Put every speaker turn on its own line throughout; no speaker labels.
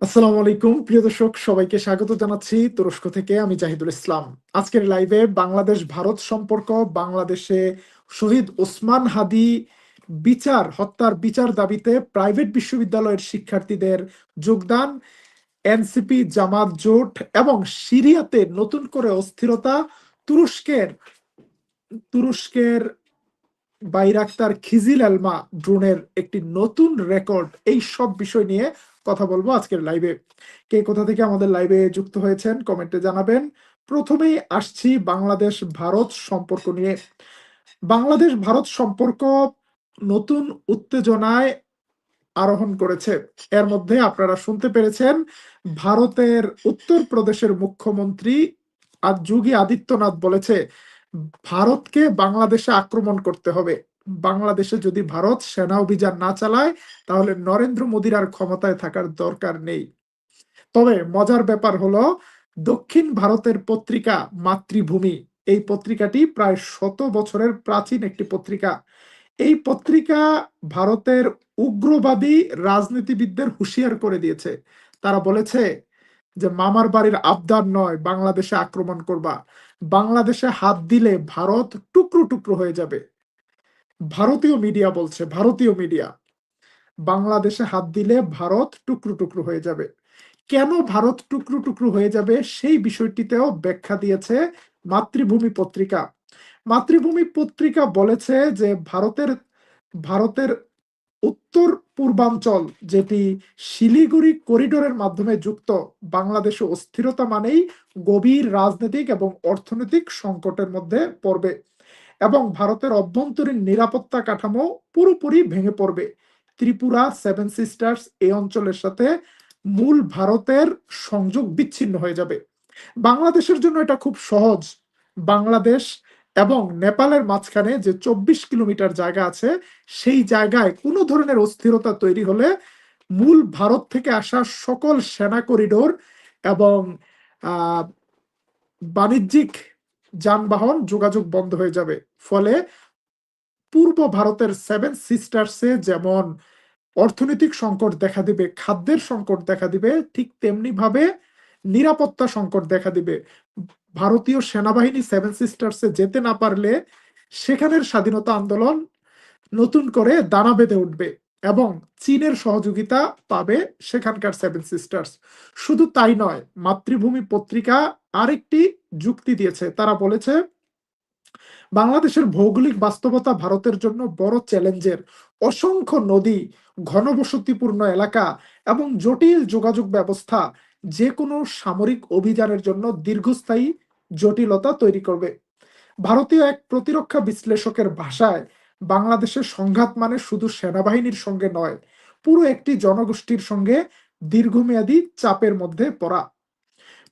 আসসালামু আলাইকুম। প্রিয় দর্শক, সবাইকে স্বাগত জানাচ্ছি তুরস্ক থেকে। আমি জাহিদুল ইসলাম। আজকের লাইভে বাংলাদেশ ভারত সম্পর্ক, বাংলাদেশে শহীদ ওসমান হাদি বিচার, হত্যার বিচার দাবিতে প্রাইভেট বিশ্ববিদ্যালয়ের শিক্ষার্থীদের যোগদান এনসিপি জামাত জোট এবং সিরিয়াতে নতুন করে অস্থিরতা, তুরস্কের তুরস্কের বাইরাক্তার খিজিল আলমা ড্রোনের একটি নতুন রেকর্ড এই সব বিষয় নিয়ে কথা বলব আজকের লাইভে কে কোথা থেকে আমাদের লাইভে যুক্ত হয়েছেন কমেন্টে জানাবেন। প্রথমেই আসছি বাংলাদেশ ভারত সম্পর্ক নিয়ে। বাংলাদেশ ভারত সম্পর্ক নতুন উত্তেজনায় আরোহণ করেছে। এর মধ্যে আপনারা শুনতে পেরেছেন, ভারতের উত্তর প্রদেশের মুখ্যমন্ত্রী যোগী আদিত্যনাথ বলেছে, ভারতকে বাংলাদেশে আক্রমণ করতে হবে। বাংলাদেশে যদি ভারত সেনা অভিযান না চালায়, তাহলে নরেন্দ্র মোদীর আর ক্ষমতায় থাকার দরকার নেই। তবে মজার ব্যাপার হলো, দক্ষিণ ভারতের পত্রিকা মাতৃভূমি, এই পত্রিকাটি প্রায় শত বছরের প্রাচীন একটি পত্রিকা। এই পত্রিকা ভারতের উগ্রবাদী রাজনীতিবিদদের হুঁশিয়ার করে দিয়েছে। তারা বলেছে যে, মামার বাড়ির আবদার নয়, বাংলাদেশে আক্রমণ করবা। বাংলাদেশে হাত দিলে ভারত টুকরো টুকরো হয়ে যাবে। ভারতীয় মিডিয়া বলছে, ভারতীয় মিডিয়া বাংলাদেশে হাত দিলে ভারত টুকরো টুকরো হয়ে যাবে। কেন ভারত টুকরো টুকরো হয়ে যাবে? সেই বিষয়টিতেও ব্যাখ্যা দিয়েছে মাতৃভূমি পত্রিকা। মাতৃভূমি পত্রিকা বলেছে যে ভারতের ভারতের উত্তর পূর্বাঞ্চল, যেটি শিলিগুড়ি করিডোরের মাধ্যমে যুক্ত, বাংলাদেশে অস্থিরতা মানেই গভীর রাজনৈতিক এবং অর্থনৈতিক সংকটের মধ্যে পড়বে। এবং ভারতের অভ্যন্তরীণ নিরাপত্তা কাঠামো পুরোপুরি ভেঙে পড়বে। ত্রিপুরা সেভেন সিস্টার্স এই অঞ্চলের সাথে মূল ভারতের সংযোগ বিচ্ছিন্ন হয়ে যাবে। বাংলাদেশের জন্য এটা খুব সহজ। বাংলাদেশ এবং নেপালের মাঝখানে যে চব্বিশ কিলোমিটার জায়গা আছে, সেই জায়গায় কোনো ধরনের অস্থিরতা তৈরি হলে মূল ভারত থেকে আসা সকল সেনা করিডোর এবং বাণিজ্যিক যানবাহন যোগাযোগ বন্ধ হয়ে যাবে। ফলে পূর্ব ভারতের সেভেন সিস্টার্সে যেমন অর্থনৈতিক সংকট দেখা দিবে, খাদ্যের সংকট দেখা দিবে, ঠিক তেমনি ভাবে নিরাপত্তা সংকট দেখা দিবে। ভারতীয় সেনাবাহিনী সেভেন সিস্টার্সে যেতে না পারলে সেখানের স্বাধীনতা আন্দোলন নতুন করে দানা বেঁধে উঠবে এবং চীনের সহযোগিতা পাবে সেখানকার সেভেন সিস্টার্স শুধু তাই নয়, মাতৃভূমি পত্রিকা আরেকটি যুক্তি দিয়েছে। তারা বলেছে, বাংলাদেশের ভৌগোলিক বাস্তবতা ভারতের জন্য বড় চ্যালেঞ্জের অসংখ্য নদী, ঘনবসতিপূর্ণ এলাকা এবং জটিল যোগাযোগ ব্যবস্থা যে কোনো সামরিক অভিযানের জন্য দীর্ঘস্থায়ী জটিলতা তৈরি করবে। ভারতীয় এক প্রতিরক্ষা বিশ্লেষকের ভাষায়, বাংলাদেশের সংঘাত মানে শুধু সেনাবাহিনীর সঙ্গে নয়, পুরো একটি জনগোষ্ঠীর সঙ্গে দীর্ঘমেয়াদী চাপের মধ্যে পড়া।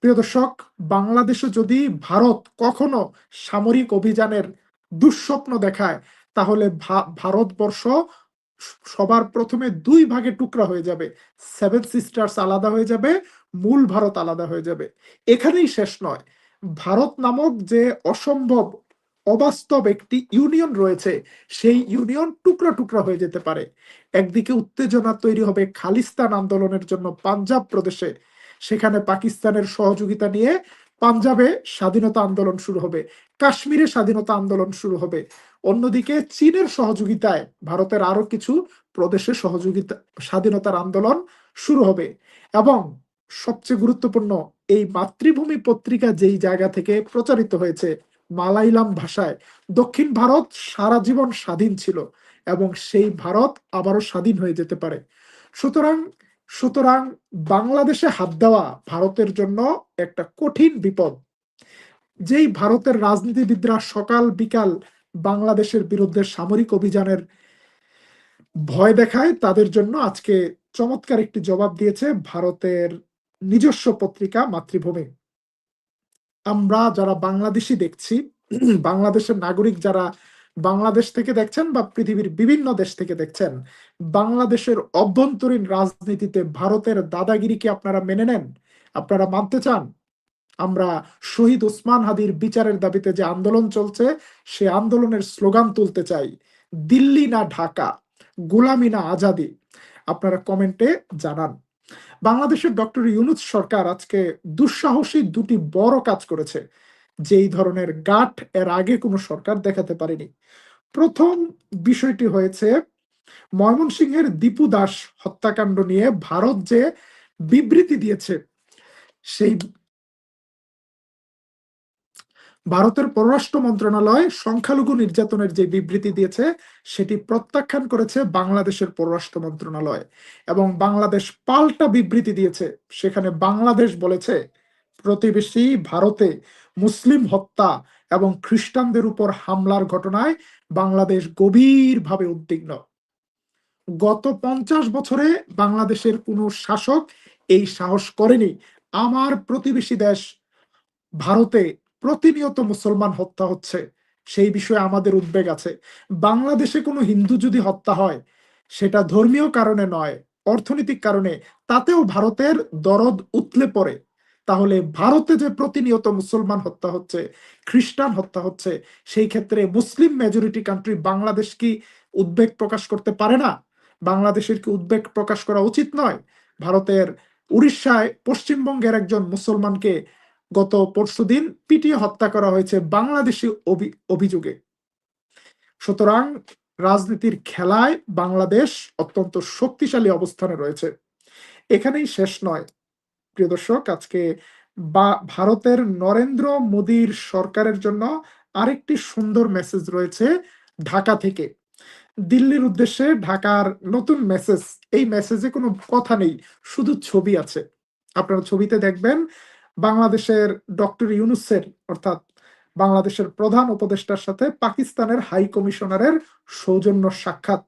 প্রিয় দর্শক, বাংলাদেশে যদি ভারত কখনো সামরিক অভিযানের দুঃস্বপ্ন দেখায়, তাহলে ভারতবর্ষ সবার প্রথমে দুই ভাগে টুকরা হয়ে যাবে। সেভেন সিস্টার্স আলাদা হয়ে যাবে, মূল ভারত আলাদা হয়ে যাবে। এখানেই শেষ নয়। ভারত নামক যে অসম্ভব, অবাস্তব একটি ইউনিয়ন রয়েছে, সেই ইউনিয়ন টুকরা টুকরা হয়ে যেতে পারে। একদিকে উত্তেজনা তৈরি হবে খালিস্তান আন্দোলনের জন্য পাঞ্জাব প্রদেশে সেখানে পাকিস্তানের সহযোগিতা নিয়ে পাঞ্জাবে স্বাধীনতা আন্দোলন শুরু হবে, কাশ্মীরে স্বাধীনতা আন্দোলন শুরু হবে। অন্যদিকে চীনের সহযোগিতায় ভারতের আরও কিছু প্রদেশে সহযোগিতা, স্বাধীনতার আন্দোলন শুরু হবে। এবং সবচেয়ে গুরুত্বপূর্ণ, এই মাতৃভূমি পত্রিকা যেই জায়গা থেকে প্রচারিত হয়েছে, মালাইলাম ভাষায়, দক্ষিণ ভারত সারা জীবন স্বাধীন ছিল এবং সেই ভারত আবারও স্বাধীন হয়ে যেতে পারে। সুতরাং সুতরাং বাংলাদেশে হাত দেওয়া ভারতের জন্য একটা কঠিন বিপদ। যেই ভারতের রাজনীতিবিদরা সকাল বিকাল বাংলাদেশের বিরুদ্ধে সামরিক অভিযানের ভয় দেখায়, তাদের জন্য আজকে চমৎকার একটি জবাব দিয়েছে ভারতের নিজস্ব পত্রিকা মাতৃভূমি। আমরা যারা বাংলাদেশি দেখছি, বাংলাদেশের নাগরিক যারা বাংলাদেশ থেকে দেখছেন বা পৃথিবীর বিভিন্ন দেশ থেকে দেখছেন? বাংলাদেশের অভ্যন্তরীণ রাজনীতিতে ভারতের দাদাগিরিকে আপনারা মেনে নেন? আপনারা মানতে চান? আমরা শহীদ উসমান হাদির বিচারের দাবিতে যে আন্দোলন চলছে, সে আন্দোলনের স্লোগান তুলতে চাই, দিল্লি না ঢাকা, গোলামি না আজাদি। আপনারা কমেন্টে জানান। বাংলাদেশের ডক্টর ইউনুস সরকার আজকে দুঃসাহসী দুটি বড় কাজ করেছে। যেই ধরনের গাঠ এর আগে কোনো সরকার দেখাতে পারেনি। প্রথম বিষয়টি হয়েছে, ময়মনসিংহের দীপু দাস হত্যাকাণ্ড নিয়ে ভারত যে বিবৃতি দিয়েছে, সেই ভারতের পররাষ্ট্র মন্ত্রণালয় সংখ্যালঘু নির্যাতনের যে বিবৃতি দিয়েছে, সেটি প্রত্যাখ্যান করেছে বাংলাদেশের পররাষ্ট্র মন্ত্রণালয় এবং বাংলাদেশ পাল্টা বিবৃতি দিয়েছে। সেখানে বাংলাদেশ বলেছে, প্রতিবেশী ভারতে মুসলিম হত্যা এবং খ্রিস্টানদের উপর হামলার ঘটনায় বাংলাদেশ গভীরভাবে উদ্বিগ্ন। গত পঞ্চাশ বছরে বাংলাদেশের কোনো শাসক এই সাহস করেনি। আমার প্রতিবেশী দেশ ভারতে প্রতিনিয়ত মুসলমান হত্যা হচ্ছে, সেই বিষয়ে আমাদের উদ্বেগ আছে। বাংলাদেশে কোনো হিন্দু যদি হত্যা হয়, সেটা ধর্মীয় কারণে নয়, অর্থনৈতিক কারণে, তাতেও ভারতের দরদ উতলে পড়ে। তাহলে ভারতে যে প্রতিনিয়ত মুসলমান হত্যা হচ্ছে, খ্রিস্টান হত্যা হচ্ছে, সেই ক্ষেত্রে মুসলিম মেজরিটি কান্ট্রি বাংলাদেশ কি উদ্বেগ প্রকাশ করতে পারে না? বাংলাদেশের কি উদ্বেগ প্রকাশ করা উচিত নয়? ভারতের উড়িষ্যায় পশ্চিমবঙ্গের একজন মুসলমানকে গত পরশুদিন পিটিয়ে হত্যা করা হয়েছে বাংলাদেশি অভিযোগে। সুতরাং রাজনীতির খেলায় বাংলাদেশ অত্যন্ত শক্তিশালী অবস্থানে রয়েছে। এখানেই শেষ নয়। প্রিয় দর্শক, আজকে বা, ভারতের নরেন্দ্র মোদীর সরকারের জন্য আরেকটি সুন্দর মেসেজ রয়েছে ঢাকা থেকে। দিল্লির উদ্দেশ্যে ঢাকার নতুন মেসেজ এই মেসেজে কোনো কথা নেই, শুধু ছবি আছে। আপনারা ছবিতে দেখবেন বাংলাদেশের ডক্টর ইউনুসের, অর্থাৎ বাংলাদেশের প্রধান উপদেষ্টার সাথে পাকিস্তানের হাই কমিশনারের সৌজন্য সাক্ষাৎ।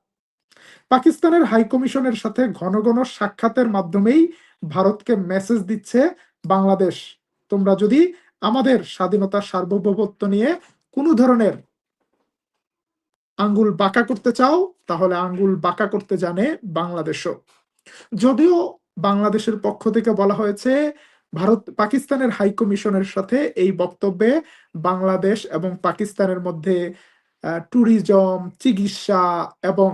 পাকিস্তানের হাই কমিশনের সাথে ঘন ঘন সাক্ষাতের মাধ্যমেই ভারতকে মেসেজ দিচ্ছে বাংলাদেশ। তোমরা যদি আমাদের স্বাধীনতা সার্বভৌমত্ব নিয়ে কোনো ধরনের আঙ্গুল বাঁকা করতে চাও, তাহলে আঙ্গুল বাঁকা করতে জানে বাংলাদেশও। যদিও বাংলাদেশের পক্ষ থেকে বলা হয়েছে, ভারত পাকিস্তানের হাই কমিশনের সাথে এই বক্তব্যে বাংলাদেশ এবং পাকিস্তানের মধ্যে ট্যুরিজম চিকিৎসা এবং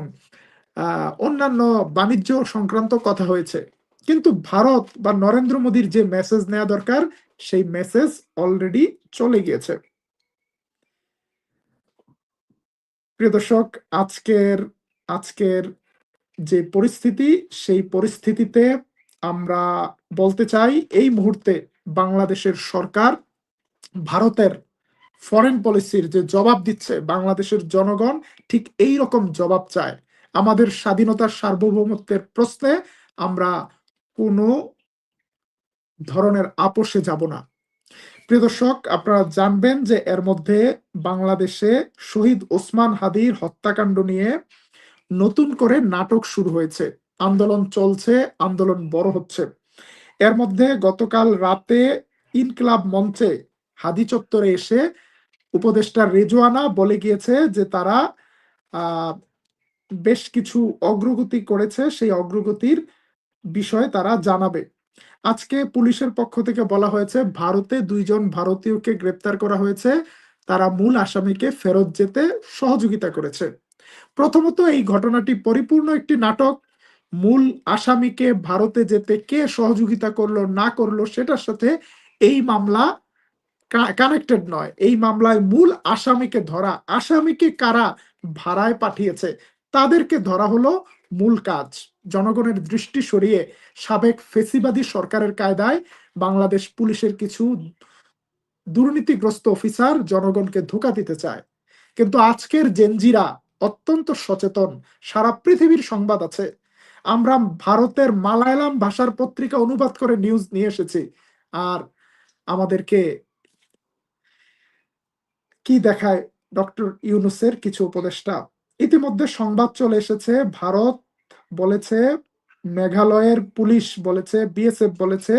অন্যান্য বাণিজ্য সংক্রান্ত কথা হয়েছে। কিন্তু ভারত বা নরেন্দ্র মোদীর যে মেসেজ নেওয়া দরকার, সেই মেসেজ অলরেডি চলে গিয়েছে। প্রিয় দর্শক, আজকের আজকের যে পরিস্থিতি, সেই পরিস্থিতিতে আমরা বলতে চাই, এই মুহূর্তে বাংলাদেশের সরকার ভারতের ফরেন পলিসির যে জবাব দিচ্ছে বাংলাদেশের জনগণ, ঠিক এই রকম জবাব চায়। আমাদের স্বাধীনতার সার্বভৌমত্বের প্রশ্নে আমরা কোনো ধরনের আপোষে যাব না। প্রিয় দর্শক, আপনারা জানবেন যে এর মধ্যে বাংলাদেশে শহীদ ওসমান হাদির হত্যাকাণ্ড নিয়ে নতুন করে নাটক শুরু হয়েছে। আন্দোলন চলছে, আন্দোলন বড় হচ্ছে। এর মধ্যে গতকাল রাতে ইনকলাব মঞ্চে হাদি চত্বরে এসে উপদেষ্টা রেজোয়ানা বলে গিয়েছে যে তারা বেশ কিছু অগ্রগতি করেছে। সেই অগ্রগতির বিষয়ে তারা জানাবে। আজকে পুলিশের পক্ষ থেকে বলা হয়েছে, ভারতে দুইজন ভারতীয়কে গ্রেপ্তার করা হয়েছে। তারা মূল আসামিকে ফেরত যেতে সহযোগিতা করেছে। প্রথমত এই ঘটনাটি পরিপূর্ণ একটি নাটক। মূল আসামিকে ভারতে যেতে কে সহযোগিতা করল, না করল, সেটার সাথে এই মামলা কানেক্টেড নয়। এই মামলায় মূল আসামিকে ধরা। আসামিকে কারা ভাড়ায় পাঠিয়েছে, তাদেরকে ধরা হলো মূল কাজ। জনগণের দৃষ্টি সরিয়ে সাবেক ফেসিবাদী সরকারের কায়দায় বাংলাদেশ পুলিশের কিছু দুর্নীতিগ্রস্ত অফিসার জনগণকে ধোকা দিতে চায়। কিন্তু আজকের জেনজিরা অত্যন্ত সচেতন, সারা পৃথিবীর সংবাদ আছে। আমরা ভারতের মালায়ালাম ভাষার পত্রিকা অনুবাদ করে নিউজ নিয়ে এসেছি। আর আমাদেরকে কি দেখায় ডক্টর ইউনুসের কিছু উপদেষ্টা? ইতিমধ্যে সংবাদ চলে এসেছে, ভারত বলেছে, মেঘালয়ের পুলিশ বলেছে, বিএসএফ বলেছে,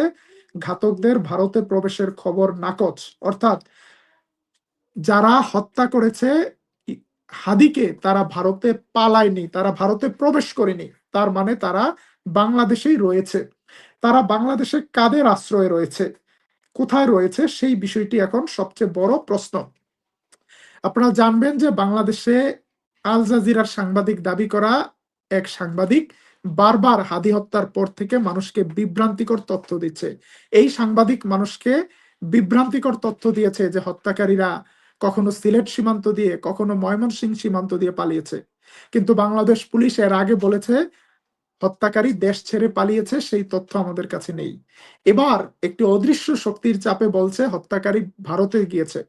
ঘাতকদের ভারতে প্রবেশের খবর নাকচ। অর্থাৎ যারা হত্যা করেছে হাদিকে তারা ভারতে পালায়নি, তারা ভারতে প্রবেশ করেনি। তার মানে তারা বাংলাদেশেই রয়েছে। তারা বাংলাদেশে কাদের আশ্রয়ে রয়েছে? কোথায় রয়েছে? সেই বিষয়টি এখন সবচেয়ে বড় প্রশ্ন। আপনারা জানবেন যে বাংলাদেশে আল জাজিরার সাংবাদিক দাবি করা এক সাংবাদিক বারবার হাদি হত্যার পর থেকে মানুষকে বিভ্রান্তিকর তথ্য দিচ্ছে। এই সাংবাদিক মানুষকে বিভ্রান্তিকর তথ্য দিয়েছে যে হত্যাকারীরা কখনো সিলেট সীমান্ত দিয়ে, কখনো ময়মনসিংহ সীমান্ত দিয়ে পালিয়েছে। কিন্তু বাংলাদেশ পুলিশ এর আগে বলেছে, হত্যাকারী দেশ ছেড়ে পালিয়েছে, সেই তথ্য আমাদের কাছে নেই। এবার একটি অদৃশ্য শক্তির চাপে বলছে, হত্যাকারী ভারতে গিয়েছে।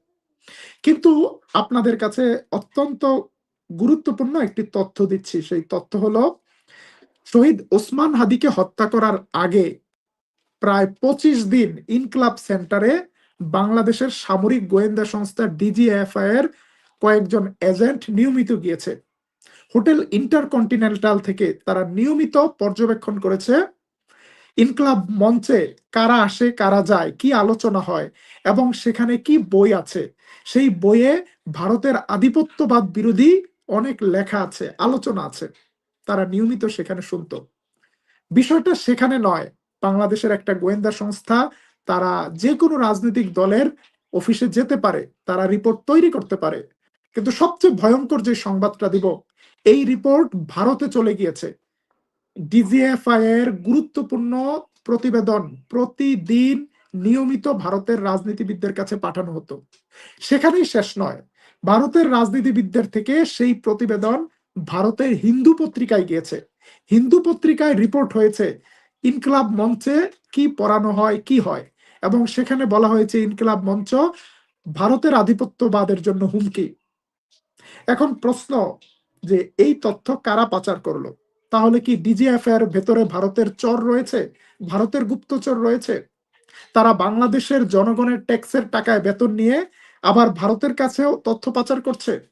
কিন্তু আপনাদের কাছে অত্যন্ত গুরুত্বপূর্ণ একটি তথ্য দিচ্ছি। সেই তথ্য হলো, শহীদ ওসমান হাদিকে হত্যা করার আগে প্রায় পঁচিশ দিন ইনক্লাব সেন্টারে বাংলাদেশের সামরিক গোয়েন্দা সংস্থা ডিজিএফআই এর কয়েকজন এজেন্ট নিয়মিত গিয়েছে। হোটেল ইন্টারকন্টিনেন্টাল থেকে তারা নিয়মিত পর্যবেক্ষণ করেছে, ইনক্লাব মঞ্চে কারা আসে, কারা যায়, কি আলোচনা হয় এবং সেখানে কি বই আছে। সেই বইয়ে ভারতের আধিপত্যবাদ বিরোধী অনেক লেখা আছে, আলোচনা আছে, তারা নিয়মিত সেখানে শুনতো। বিষয়টা সেখানে নয়, বাংলাদেশের একটা গোয়েন্দা সংস্থা, তারা যে কোনো রাজনৈতিক দলের অফিসে যেতে পারে, তারা রিপোর্ট তৈরি করতে পারে। কিন্তু সবচেয়ে ভয়ঙ্কর যে সংবাদটা দিব, এই রিপোর্ট ভারতে চলে গিয়েছে। ডিজিএফআই এর গুরুত্বপূর্ণ প্রতিবেদন প্রতিদিন নিয়মিত ভারতের রাজনীতিবিদদের কাছে পাঠানো হতো। সেখানেই শেষ নয়। ভারতের রাজনীতিবিদদের থেকে সেই প্রতিবেদন ভারতের হিন্দু পত্রিকায় গিয়েছে। হিন্দু পত্রিকায় রিপোর্ট হয়েছে, ইনকলাব মঞ্চে কি পড়ানো হয়, কি হয়? এবং সেখানে বলা হয়েছে, ইনকলাব মঞ্চ ভারতের আধিপত্যবাদের জন্য হুমকি। এখন প্রশ্ন যে এই তথ্য কারা পাচার করল? তাহলে কি ডিজিএফ এর ভেতরে ভারতের চর রয়েছে? ভারতের গুপ্তচর রয়েছে? তারা বাংলাদেশের জনগণের ট্যাক্সের টাকায় বেতন নিয়ে আবার ভারতের কাছেও তথ্য পাচার করছে।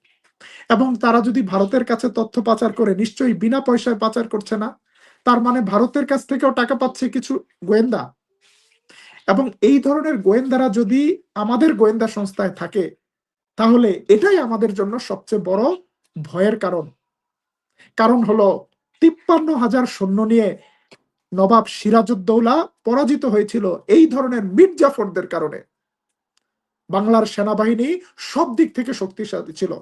এবং তারা যদি ভারতের কাছে তথ্য পাচার করে, নিশ্চয়ই বিনা পয়সায় পাচার করছে না। তার মানে ভারতের কাছ থেকেও টাকা পাচ্ছে কিছু গোয়েন্দা। এবং এই ধরনের গোয়েন্দারা যদি আমাদের গোয়েন্দা সংস্থায় থাকে, তাহলে এটাই আমাদের জন্য সবচেয়ে বড় ভয়ের কারণ। কারণ হলো তিপ্পান্ন হাজার সৈন্য নিয়ে নবাব সিরাজউদ্দৌলা পরাজিত হয়েছিল এই ধরনের মির্জাফরদের কারণে। বাংলার সেনাবাহিনী সব দিক থেকে শক্তিশালী ছিল।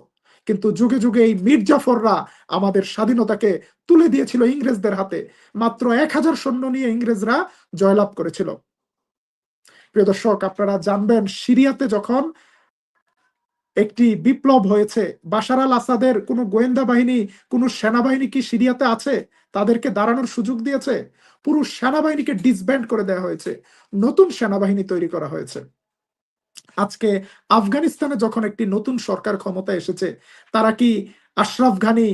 কিন্তু যুগে যুগে এই মির্জাফররা আমাদের স্বাধীনতাকে তুলে দিয়েছিল ইংরেজদের হাতে। মাত্র এক হাজার সৈন্য নিয়ে ইংরেজরা জয়লাভ করেছিল। প্রিয় দর্শক, আপনারা জানবেন, সিরিয়াতে যখন একটি বিপ্লব হয়েছে, বাশার আল আসাদের কোনো গোয়েন্দা বাহিনী, কোনো সেনাবাহিনী কি সিরিয়াতে আছে? তাদেরকে দাঁড়ানোর সুযোগ দিয়েছে? পুরো সেনাবাহিনীকে ডিসব্যান্ড করে দেওয়া হয়েছে। নতুন সেনাবাহিনী তৈরি করা হয়েছে। আজকে আফগানিস্তানে যখন একটি নতুন সরকার ক্ষমতা এসেছে, তারা কি আশরাফ ঘানি,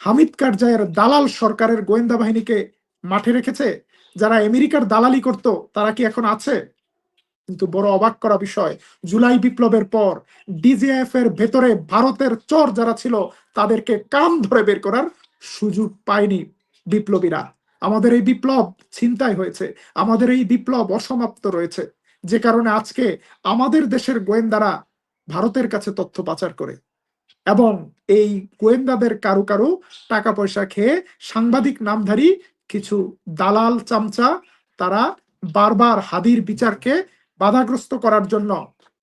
হামিদ কারজাইয়ের দালাল সরকারের গোয়েন্দা বাহিনীকে মাঠে রেখেছে? যারা আমেরিকার দালালি করত, তারা কি এখন আছে? কিন্তু বড় অবাক করা বিষয়, জুলাই বিপ্লবের পর ডিজিএফ এর ভেতরে ভারতের চর যারা ছিল, তাদেরকে কান ধরে বের করার সুযোগ পায়নি বিপ্লবীরা। আমাদের এই বিপ্লব ছিনতাই হয়েছে, আমাদের এই বিপ্লব অসমাপ্ত রয়েছে। যে কারণে আজকে আমাদের দেশের গোয়েন্দারা ভারতের কাছে তথ্য পাচার করে এবং এই গোয়েন্দাদের কারও কারু টাকা পয়সা খেয়ে সাংবাদিক নামধারী কিছু দালাল চামচা তারা বারবার হাদির বিচারকে বাধাগ্রস্ত করার জন্য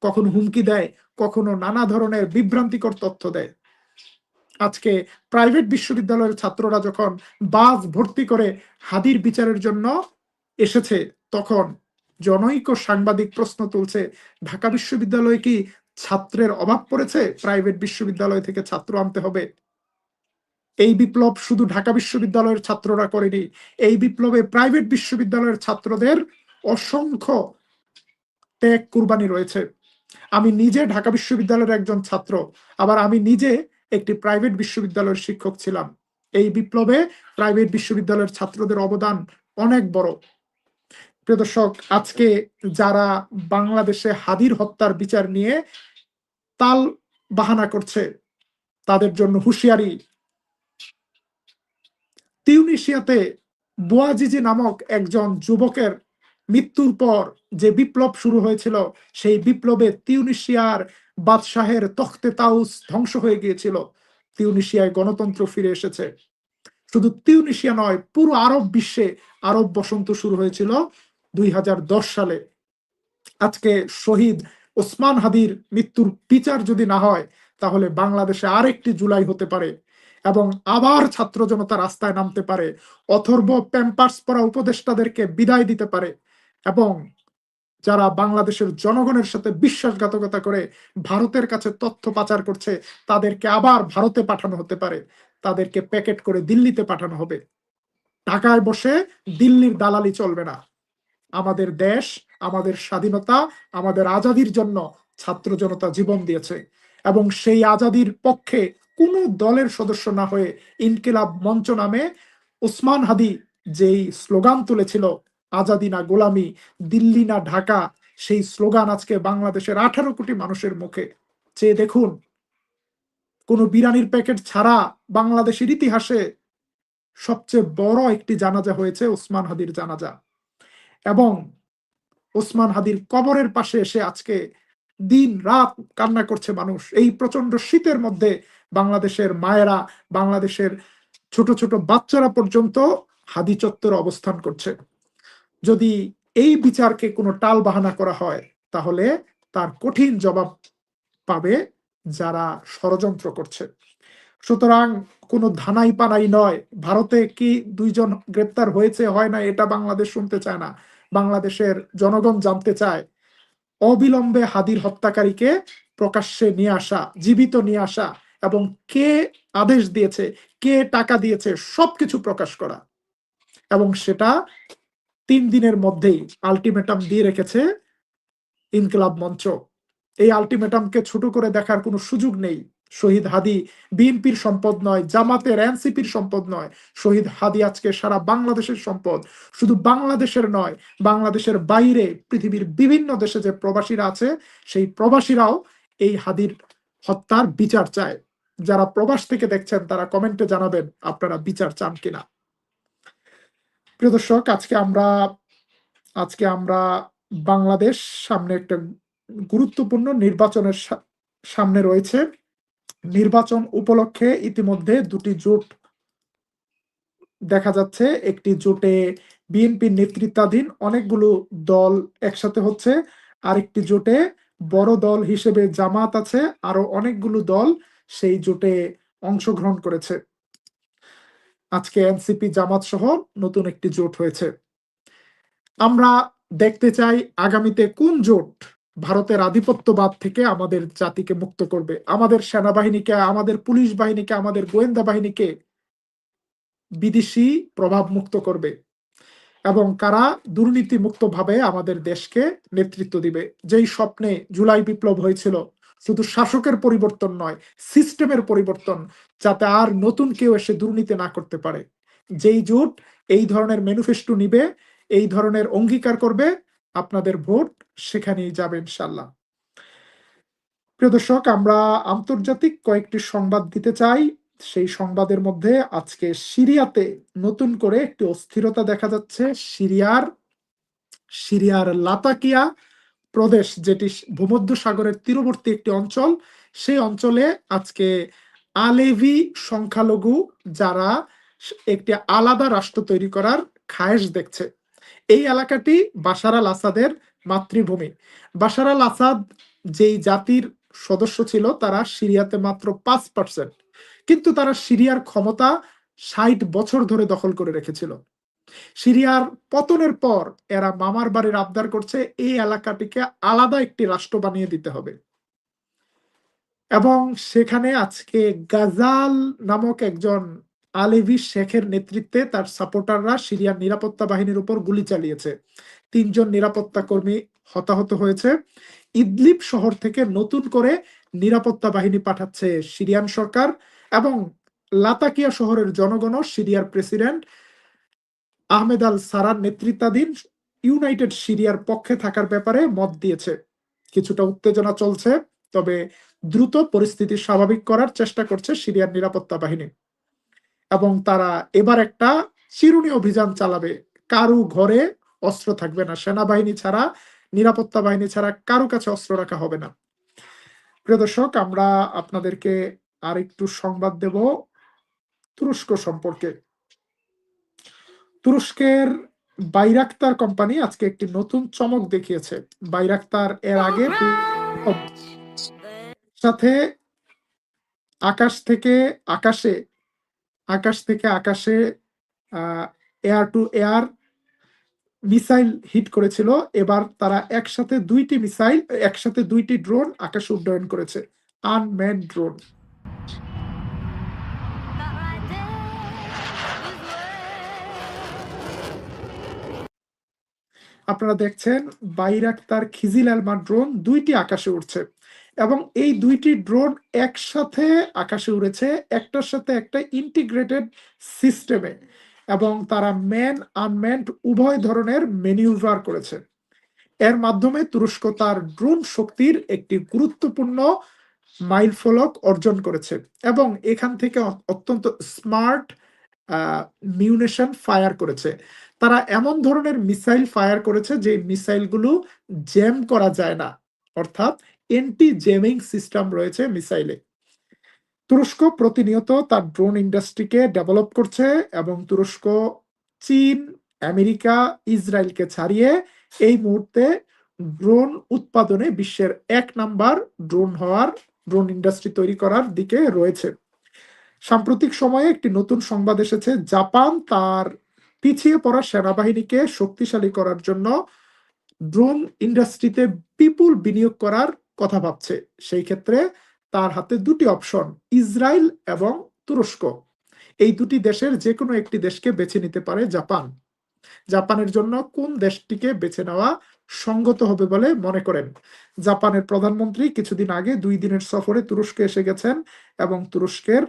কখনো হুমকি দেয়, কখনো নানা ধরনের বিভ্রান্তিকর তথ্য দেয়। আজকে প্রাইভেট বিশ্ববিদ্যালয়ের ছাত্ররা যখন বাস ভর্তি করে হাদির বিচারের জন্য এসেছে, তখন জনৈক সাংবাদিক প্রশ্ন তুলছে, ঢাকা বিশ্ববিদ্যালয়ে কি ছাত্রের অভাব পড়েছে? প্রাইভেট বিশ্ববিদ্যালয় থেকে ছাত্র আনতে হবে। এই বিপ্লব শুধু ঢাকা বিশ্ববিদ্যালয়ের ছাত্ররা করেনি, এই বিপ্লবে প্রাইভেট বিশ্ববিদ্যালয়ের ছাত্রদের অসংখ্য ত্যাগ কুরবানি রয়েছে। আমি নিজে ঢাকা বিশ্ববিদ্যালয়ের একজন ছাত্র, আবার আমি নিজে একটি প্রাইভেট বিশ্ববিদ্যালয়ের শিক্ষক ছিলাম। এই বিপ্লবে প্রাইভেট বিশ্ববিদ্যালয়ের ছাত্রদের অবদান অনেক বড়। প্রিয় দর্শক, আজকে যারা বাংলাদেশে হাদির হত্যার বিচার নিয়ে তাল বাহানা করছে, তাদের জন্য হুঁশিয়ারি। তিউনিশিয়াতে বোয়াজিজি নামক একজন যুবকের মৃত্যুর পর যে বিপ্লব শুরু হয়েছিল, সেই বিপ্লবে তিউনিশিয়ার বাদশাহের তখতে তাউস ধ্বংস হয়ে গিয়েছিল। তিউনিশিয়ায় গণতন্ত্র ফিরে এসেছে। শুধু তিউনিশিয়া নয়, পুরো আরব বিশ্বে আরব বসন্ত শুরু হয়েছিল। দুই হাজার দশ সালে। আজকে শহীদ ওসমান হাদির মৃত্যুর বিচার যদি না হয়, তাহলে বাংলাদেশে আরেকটি জুলাই হতে পারে এবং আবার ছাত্র জনতা রাস্তায় নামতে পারে, অথর্ব প্যাম্পার্স পরা উপদেষ্টাদেরকে বিদায় দিতে পারে এবং যারা বাংলাদেশের জনগণের সাথে বিশ্বাসঘাতকতা করে ভারতের কাছে তথ্য পাচার করছে, তাদেরকে আবার ভারতে পাঠানো হতে পারে। তাদেরকে প্যাকেট করে দিল্লিতে পাঠানো হবে। ঢাকায় বসে দিল্লির দালালি চলবে না। আমাদের দেশ, আমাদের স্বাধীনতা, আমাদের আজাদির জন্য ছাত্র জনতা জীবন দিয়েছে। এবং সেই আজাদির পক্ষে কোনো দলের সদস্য না হয়ে ইনকিলাব মঞ্চ নামে উসমান হাদি যেই স্লোগান তুলেছিল, আজাদি না গোলামি, দিল্লি না ঢাকা সেই স্লোগান আজকে বাংলাদেশের আঠারো কোটি মানুষের মুখে। চেয়ে দেখুন, কোনো বিরানির প্যাকেট ছাড়া বাংলাদেশের ইতিহাসে সবচেয়ে বড় একটি জানাজা হয়েছে ওসমান হাদির জানাজা। এবং ওসমান হাদির কবরের পাশে এসে আজকে দিন রাত কান্না করছে মানুষ। এই প্রচণ্ড শীতের মধ্যে বাংলাদেশের মায়েরা, বাংলাদেশের ছোট ছোট বাচ্চারা পর্যন্ত হাদি চত্বর অবস্থান করছে। যদি এই বিচারকে কোনো টাল বাহানা করা হয়, তাহলে তার কঠিন জবাব পাবে যারা ষড়যন্ত্র করছে। সুতরাং কোনো ধানাই পানাই নয়। ভারতে কি দুইজন গ্রেপ্তার হয়েছে, হয় না, এটা বাংলাদেশ শুনতে চায় না। বাংলাদেশের জনগণ জানতে চায়। অবিলম্বে হাদির হত্যাকারীকে প্রকাশ্যে নিয়ে আসা, জীবিত নিয়ে আসা, এবং কে আদেশ দিয়েছে, কে টাকা দিয়েছে, সবকিছু প্রকাশ করা। এবং সেটা তিন দিনের মধ্যেই আলটিমেটাম দিয়ে রেখেছে ইনকলাব মঞ্চ। এই আলটিমেটামকে ছোট করে দেখার কোনো সুযোগ নেই। শহীদ হাদি বিএনপির সম্পদ নয়, জামাতের এনসিপির সম্পদ নয়। শহীদ হাদি আজকে সারা বাংলাদেশের সম্পদ। শুধু বাংলাদেশের নয়, বাংলাদেশের বাইরে পৃথিবীর বিভিন্ন দেশে যে প্রবাসীরা আছে, সেই প্রবাসীরাও এই হাদির হত্যার বিচার চায়। যারা প্রবাস থেকে দেখছেন, তারা কমেন্টে জানাবেন আপনারা বিচার চান কিনা। প্রিয় দর্শক, আজকে আমরা আজকে আমরা বাংলাদেশ সামনে একটা গুরুত্বপূর্ণ নির্বাচনের সামনে রয়েছে। নির্বাচন উপলক্ষে ইতিমধ্যে দুটি জোট দেখা যাচ্ছে। একটি জোটে বিএনপির নেতৃত্বাধীন অনেকগুলো দল একসাথে হচ্ছে, আরেকটি জোটে বড় দল হিসেবে জামাত আছে, আরও অনেকগুলো দল সেই জোটে অংশগ্রহণ করেছে। আজকে এনসিপি জামাত সহ নতুন একটি জোট হয়েছে। আমরা দেখতে চাই আগামীতে কোন জোট ভারতের আধিপত্যবাদ থেকে আমাদের জাতিকে মুক্ত করবে। আমাদের সেনাবাহিনীকে, আমাদের পুলিশ বাহিনীকে, আমাদের গোয়েন্দা বাহিনীকে বিদেশি প্রভাব মুক্ত করবে এবং কারা দুর্নীতি মুক্ত ভাবে আমাদের দেশকে নেতৃত্ব দিবে। যেই স্বপ্নে জুলাই বিপ্লব হয়েছিল, শুধু শাসকের পরিবর্তন নয়, সিস্টেমের পরিবর্তন, যাতে আর নতুন কেউ এসে দুর্নীতি না করতে পারে। যেই জোট এই ধরনের ম্যানিফেস্টো নিবে, এই ধরনের অঙ্গীকার করবে আপনাদের ভোট সেখানেই যাবে ইনশাল্লাহ প্রিয় দর্শক, আমরা আন্তর্জাতিক কয়েকটি সংবাদ দিতে চাই। সেই সংবাদের মধ্যে আজকে সিরিয়াতে নতুন করে একটি অস্থিরতা দেখা যাচ্ছে। সিরিয়ার সিরিয়ার লাতাকিয়া প্রদেশ, যেটি ভূমধ্য সাগরের তীরবর্তী একটি অঞ্চল, সেই অঞ্চলে আজকে আলেভি সংখ্যালঘু যারা একটি আলাদা রাষ্ট্র তৈরি করার খায়েশ দেখছে। এই এলাকাটি বাশার আল আসাদের মাতৃভূমি। বাশার আল আসাদ যেই জাতির সদস্য ছিল, তারা সিরিয়াতে মাত্র পাঁচ পার্সেন্ট কিন্তু তারা সিরিয়ার ক্ষমতা ষাট বছর ধরে দখল করে রেখেছিল। সিরিয়ার পতনের পর এরা মামার বাড়ির আবদার করছে, এই এলাকাটিকে আলাদা একটি রাষ্ট্র বানিয়ে দিতে হবে। এবং সেখানে আজকে গাজাল নামক একজন আলেভি শেখের নেতৃত্বে তার সাপোর্টাররা সিরিয়ার নিরাপত্তা বাহিনীর উপর গুলি চালিয়েছে। তিনজন নিরাপত্তা কর্মী হতাহত হয়েছে। ইদলিপ শহর থেকে নতুন করে নিরাপত্তা বাহিনী পাঠাচ্ছে সিরিয়ান সরকার এবং লাতাকিয়া শহরের জনগণ সিরিয়ার প্রেসিডেন্ট আহমেদ আল সারার নেতৃত্বাধীন ইউনাইটেড সিরিয়ার পক্ষে থাকার ব্যাপারে মত দিয়েছে। কিছুটা উত্তেজনা চলছে, তবে দ্রুত পরিস্থিতি স্বাভাবিক করার চেষ্টা করছে সিরিয়ার নিরাপত্তা বাহিনী। এবং তারা এবার একটা চিরুনি অভিযান চালাবে। কারু ঘরে অস্ত্র থাকবে না। সেনাবাহিনী ছাড়া, নিরাপত্তা বাহিনী ছাড়া কারও কাছে অস্ত্র রাখা হবে না। প্রিয় দর্শক, আমরা আপনাদেরকে আর একটু সংবাদ দেব তুরস্ক সম্পর্কে। তুরস্কের বাইরাক্তার কোম্পানি আজকে একটি নতুন চমক দেখিয়েছে। বাইরাক্তার এর আগে সাথে আকাশ থেকে আকাশে আকাশ থেকে আকাশে air to air missile hit করেছিল। এবার তারা একসাথে দুইটি মিসাইল একসাথে দুইটি ড্রোন আকাশে উড্ডয়ন করেছে। আনম্যান ড্রোন আপনারা দেখছেন, বাইরাক্তার খিজিল আলমা ড্রোন দুইটি আকাশে উঠছে এবং এই দুইটি ড্রোন একসাথে আকাশে উড়েছে, একটার সাথে একটা ইন্টিগ্রেটেড সিস্টেমে এবং তারা ম্যান আনম্যান্ড উভয় ধরনের মেনিউভার করেছে। এর মাধ্যমে তুরস্ক তার ড্রোন শক্তির একটি গুরুত্বপূর্ণ মাইল ফলক অর্জন করেছে এবং এখান থেকে অত্যন্ত স্মার্ট মিউনেশন ফায়ার করেছে। তারা এমন ধরনের মিসাইল ফায়ার করেছে যে মিসাইলগুলো জ্যাম করা যায় না, অর্থাৎ এন্টি জেমিং সিস্টেম রয়েছে মিসাইলে। তুরস্ক প্রতিনিয়ত তার ড্রোন ইন্ডাস্ট্রিকে ডেভেলপ করছে এবং তুরস্ক, চীন, আমেরিকা, ইসরায়েলকে ছাড়িয়ে এই মুহূর্তে ড্রোন উৎপাদনে বিশ্বের এক নাম্বার ড্রোন হওয়ার ড্রোন ইন্ডাস্ট্রি তৈরি করার দিকে রয়েছে। সাম্প্রতিক সময়ে একটি নতুন সংবাদ এসেছে, জাপান তার পিছিয়ে পড়া সেনাবাহিনীকে শক্তিশালী করার জন্য ড্রোন ইন্ডাস্ট্রিতে বিপুল বিনিয়োগ করার কথা ভাবছে। সেই ক্ষেত্রে তার হাতে দুটি অপশন, ইসরায়েল এবং তুরস্ক। এই দুটি দেশের যে কোনো একটি দেশকে বেছে নিতে পারে জাপান। জাপানের জন্য কোন দেশটিকে বেছে নেওয়া সঙ্গত হবে বলে মনে করেন? জাপানের প্রধানমন্ত্রী কিছুদিন আগে দুই দিনের সফরে তুরস্কে এসে গেছেন এবং তুরস্কের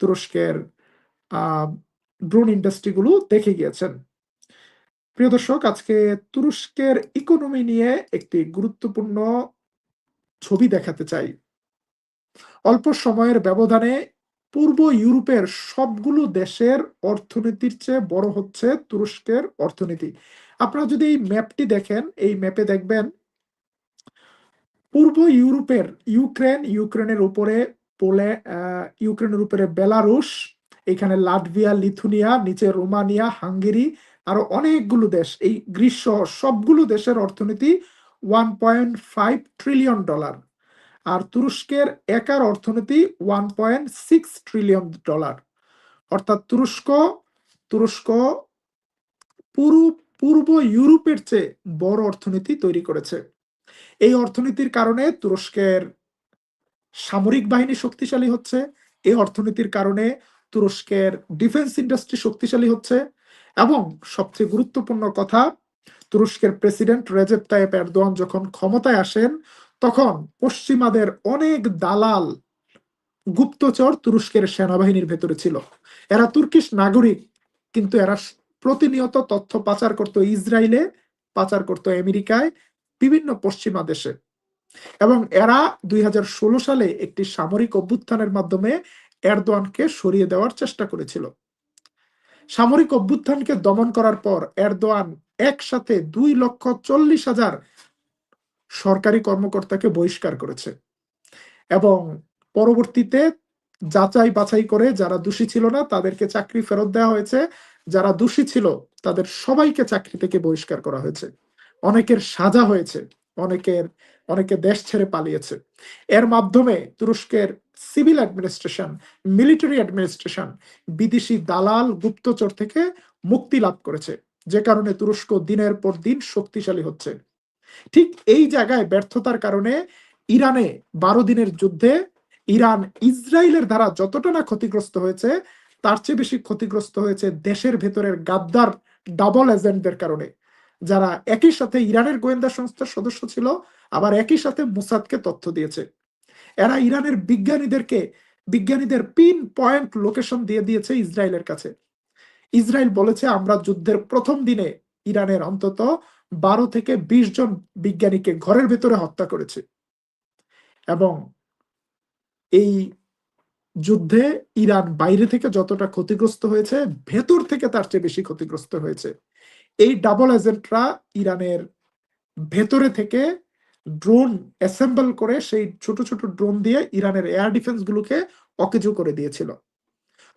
তুরস্কের ড্রোন ইন্ডাস্ট্রিগুলো দেখে গিয়েছেন। প্রিয় দর্শক, আজকে তুরস্কের ইকোনমি নিয়ে একটি গুরুত্বপূর্ণ ছবি দেখাতে চাই। অল্প সময়ের ব্যবধানে পূর্ব ইউরোপের সবগুলো দেশের অর্থনীতির চেয়ে বড় হচ্ছে তুরস্কের অর্থনীতি। আপনারা যদি এই ম্যাপটি দেখেন, এই ম্যাপে দেখবেন পূর্ব ইউরোপের ইউক্রেন, ইউক্রেনের উপরে পোলে ইউক্রেনের উপরে বেলারুশ, এখানে লাটভিয়া, লিথুনিয়া, নিচে রোমানিয়া, হাঙ্গেরি, আরও অনেকগুলো দেশ। এই গ্রীষ্ম সবগুলো দেশের অর্থনীতি one point five trillion dollar আর তুরস্কের একার অর্থনীতি one point six trillion dollar অর্থাৎ তুরস্ক তুরস্ক পুরো, পূর্ব ইউরোপের চেয়ে বড় অর্থনীতি তৈরি করেছে। এই অর্থনীতির কারণে তুরস্কের সামরিক বাহিনী শক্তিশালী হচ্ছে, এই অর্থনীতির কারণে তুরস্কের ডিফেন্স ইন্ডাস্ট্রি শক্তিশালী হচ্ছে এবং সবচেয়ে গুরুত্বপূর্ণ কথা তুরস্কের প্রেসিডেন্ট রেজেপ তাইপ এরদোয়ান যখন ক্ষমতায় আসেন, তখন পশ্চিমাদের অনেক দালাল গুপ্তচর তুরস্কের সেনাবাহিনীর ভেতরে ছিল। এরা তুর্কিশ নাগরিক, কিন্তু এরা প্রতিনিয়ত তথ্য পাচার করত ইসরায়েলে পাচার করত আমেরিকায়, বিভিন্ন পশ্চিমা দেশে। এবং এরা দুই হাজার ষোলো সালে একটি সামরিক অভ্যুত্থানের মাধ্যমে এরদোয়ানকে সরিয়ে দেওয়ার চেষ্টা করেছিল। সামরিক অভ্যুত্থানকে দমন করার পর এরদোয়ান একসাথে দুই লক্ষ চল্লিশ হাজার সরকারি কর্মকর্তাকে বহিষ্কার করেছে। এবং পরবর্তীতে যাচাই বাছাই করে যারা দোষী ছিল না, তাদেরকে চাকরি ফেরত দেওয়া হয়েছে। যারা দোষী ছিল, তাদের সবাইকে চাকরি থেকে বহিষ্কার করা হয়েছে। অনেকের সাজা হয়েছে, অনেকের, অনেকে দেশ ছেড়ে পালিয়েছে। এর মাধ্যমে তুরস্কের সিভিল অ্যাডমিনিস্ট্রেশন, মিলিটারি অ্যাডমিনিস্ট্রেশন, বিদেশি দালাল গুপ্তচর থেকে মুক্তি লাভ করেছে। যে কারণে তুরস্ক দিনের পর দিন শক্তিশালী হচ্ছে। ঠিক এই জায়গায় ব্যর্থতার কারণে ইরানে বারো দিনের যুদ্ধে ইরান ইসরায়েলের দ্বারা যতটা না ক্ষতিগ্রস্ত হয়েছে, তার চেয়ে বেশি ক্ষতিগ্রস্ত হয়েছে দেশের ভেতরের গাদ্দার ডাবল এজেন্টদের কারণে। যারা একই সাথে ইরানের গোয়েন্দা সংস্থার সদস্য ছিল, আবার একই সাথে মুসাদকে তথ্য দিয়েছে। এরা ইরানের বিজ্ঞানীদেরকে, বিজ্ঞানীদের পিন পয়েন্ট লোকেশন দিয়ে দিয়েছে ইসরায়েলের কাছে। ইসরায়েল বলেছে, আমরা যুদ্ধের প্রথম দিনে ইরানের অন্তত বারো থেকে ২০ জন বিজ্ঞানীকে ঘরের ভেতরে হত্যা করেছে। এবং এই যুদ্ধে ইরান বাইরে থেকে যতটা ক্ষতিগ্রস্ত হয়েছে, ভেতর থেকে তার চেয়ে বেশি ক্ষতিগ্রস্ত হয়েছে। এই ডাবল এজেন্টরা ইরানের ভেতরে থেকে ড্রোন অ্যাসেম্বল করে সেই ছোট ছোট ড্রোন দিয়ে ইরানের এয়ার ডিফেন্স গুলোকে অকেজো করে দিয়েছিল।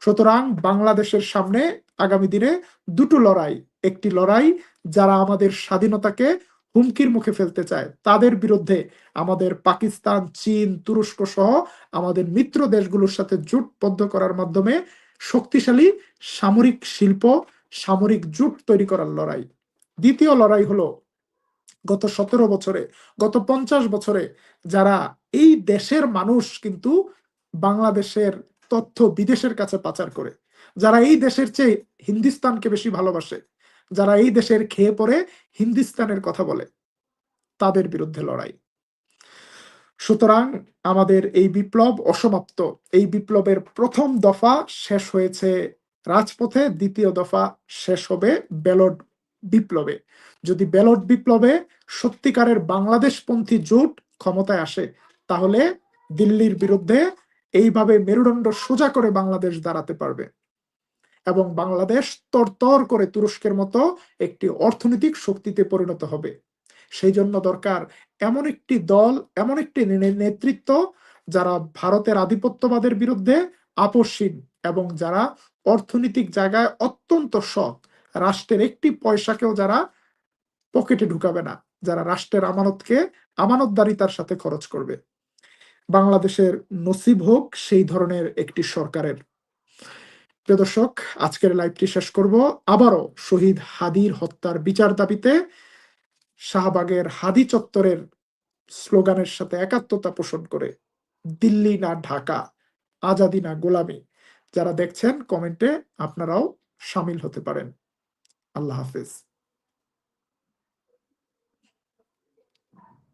সুতরাং বাংলাদেশের সামনে আগামী দিনে দুটো লড়াই, একটি লড়াই যারা আমাদের স্বাধীনতাকে হুমকির মুখে ফেলতে চায়, তাদের বিরুদ্ধে আমাদের পাকিস্তান, চীন, তুরস্ক সহ আমাদের মিত্র দেশগুলোর সাথে জোটবদ্ধ করার মাধ্যমে শক্তিশালী সামরিক শিল্প, সামরিক জোট তৈরি করার লড়াই। দ্বিতীয় লড়াই হলো গত সতেরো বছরে, গত পঞ্চাশ বছরে যারা এই দেশের মানুষ কিন্তু বাংলাদেশের তথ্য বিদেশের কাছে পাচার করে, যারা এই দেশের চেয়ে হিন্দুস্তানকে বেশি ভালোবাসে, যারা এই দেশের খেয়ে পড়ে হিন্দুস্তানের কথা বলে, তাদের বিরুদ্ধে লড়াই। সুতরাং আমাদের এই বিপ্লব অসমাপ্ত। এই বিপ্লবের প্রথম দফা শেষ হয়েছে রাজপথে, দ্বিতীয় দফা শেষ হবে ব্যালট বিপ্লবে। যদি ব্যালট বিপ্লবে সত্যিকারের বাংলাদেশপন্থী জোট ক্ষমতায় আসে, তাহলে দিল্লির বিরুদ্ধে এইভাবে মেরুদণ্ড সোজা করে বাংলাদেশ দাঁড়াতে পারবে এবং বাংলাদেশ তরতর করে তুরস্কের মতো একটি অর্থনৈতিক শক্তিতে পরিণত হবে। সেই জন্য দরকার এমন একটি দল, এমন একটি নেতৃত্ব যারা ভারতের আধিপত্যবাদের বিরুদ্ধে আপসীন এবং যারা অর্থনৈতিক জায়গায় অত্যন্ত সৎ। রাষ্ট্রের একটি পয়সাকেও যারা পকেটে ঢুকাবে না, যারা রাষ্ট্রের আমানতকে আমানতদারিতার সাথে খরচ করবে। বাংলাদেশের নসিব হোক সেই ধরনের একটি সরকারের। দর্শক, আজকের লাইভটি শেষ করব। আবারও শহীদ হাদির হত্যার বিচার দাবিতে শাহবাগের হাদি চত্বরের স্লোগানের সাথে একাত্মতা পোষণ করে দিল্লি না ঢাকা, আজাদি না গোলামি। যারা দেখছেন, কমেন্টে আপনারাও সামিল হতে পারেন। আল্লাহ হাফিজ।